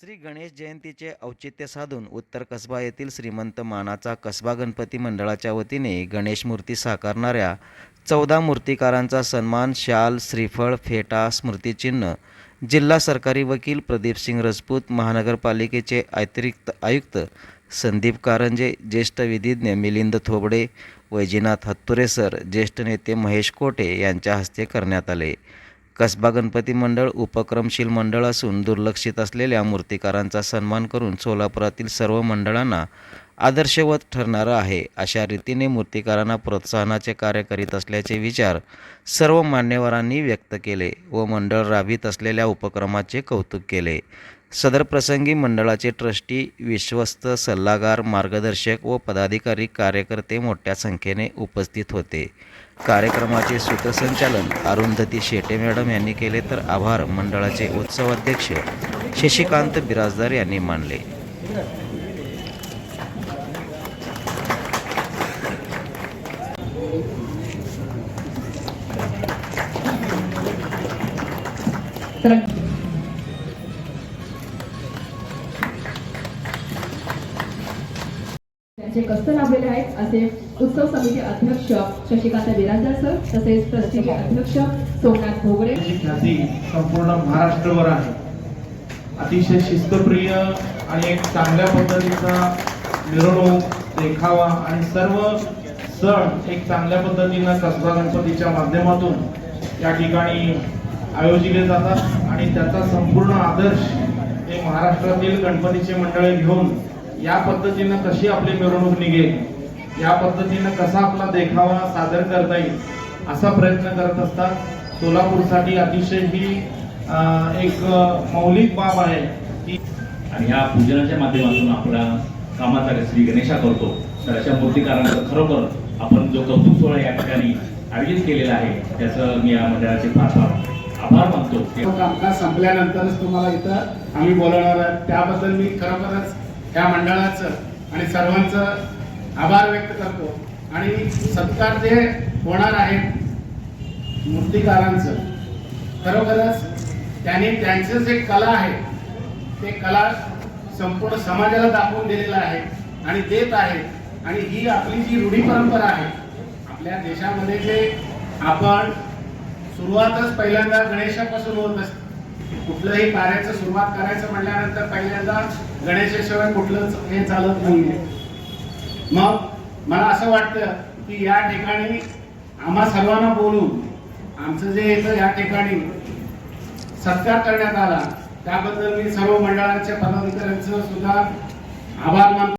श्री गणेश जयंतीचे औचित्य साधून उत्तर कसबा येथील श्रीमंत मानाचा कसबा गणपती मंडळाच्या वतीने गणेश मूर्ती साकारणाऱ्या चौदा मूर्तिकारांचा सन्मान शाल श्रीफळ फेटा स्मृतिचिन्ह जिल्हा सरकारी वकील प्रदीपसिंग राजपूत महानगरपालिकेचे अतिरिक्त आयुक्त संदीप कारंजे ज्येष्ठ विधिज्ञ मिलिंद थोबडे वैजीनाथ हत्तुरे सर ज्येष्ठ नेते महेश कोटे यांच्या हस्ते करण्यात आले. कसबा गणपती मंडळ उपक्रमशील मंडळ असून दुर्लक्षित असलेल्या मूर्तिकारांचा सन्मान करून सोलापुरातील सर्व मंडळांना आदर्शवत ठरणारं आहे. अशा रीतीने मूर्तिकारांना प्रोत्साहनाचे कार्य करीत असल्याचे विचार सर्व मान्यवरांनी व्यक्त केले व मंडळ राबवित असलेल्या उपक्रमाचे कौतुक केले. सदर प्रसंगी मंडळाचे ट्रस्टी विश्वस्त सल्लागार मार्गदर्शक व पदाधिकारी कार्यकर्ते मोठ्या संख्येने उपस्थित होते. कार्यक्रमाचे सूत्रसंचालन अरुंधती शेटे मॅडम यांनी केले तर आभार मंडळाचे उत्सव अध्यक्ष शशिकांत बिराजदार यांनी मानले. तर यांचे कष्ट लाभलेले आहेत असे उत्सव समिती अध्यक्ष शशिकांत बिराजदार सर तसेच ट्रस्टीचे अध्यक्ष सोमनाथ भोगडे ख्याती संपूर्ण महाराष्ट्रभर आहे. अतिशय शिस्तप्रिय आणि एक चांगल्या पद्धतीचा मिरवणूक देखावा आणि सर्व सण एक चांगल्या पद्धतीनं कसबा गणपतीच्या माध्यमातून या ठिकाणी आयोजिले जातात आणि त्याचा संपूर्ण आदर्श हे महाराष्ट्रातील गणपतीचे मंडळे घेऊन या पद्धतीनं कशी आपली मिरवणूक निघेल? या पद्धतीनं कसा आपला देखावा सादर करता येईल? असा प्रयत्न करत असतात सोलापूरसाठी अतिशय ही एक मौलिक बाब आहे की आणि या पूजनाच्या माध्यमातून आपला कामाचा श्री गणेशा करतो. तर अशा मूर्तिकारांचं खरोखर आपण जो कौतुक सोहळा या ठिकाणी आयोजित केलेला आहे त्याचं मी या मंडळाचे फार फार आभार मानतो. तो कामकाज संपल्यानंतरच तुम्हाला इथं आम्ही बोलवणार आहे त्याबद्दल मी खरोखरच या मंडळाचं आणि सर्वांचं आभार व्यक्त करतो. आणि सत्कार जे होणार आहे मूर्तिकारांचं खरोखरच त्यांनी त्यांचं जे कला आहे ते कला संपूर्ण समाजाला दाखवून दिलेलं आहे आणि देत आहे. आणि ही आपली जी रूढी परंपरा आहे आपल्या देशामध्ये जे आपण सुरुवातच पहिल्यांदा गणेशापासून होत असते कुठलंही कार्याचं सुरुवात करायचं म्हटल्यानंतर पहिल्यांदा गणेशाशिवाय कुठलंच हे चालत नाहीये. मग मला असं वाटतं की या ठिकाणी आम्हा सर्वांना बोलून आमचं जे इथं या ठिकाणी सत्कार करण्यात आला त्याबद्दल मी सर्व मंडळाच्या पदाधिकाऱ्यांचं सुद्धा आभार मानतो.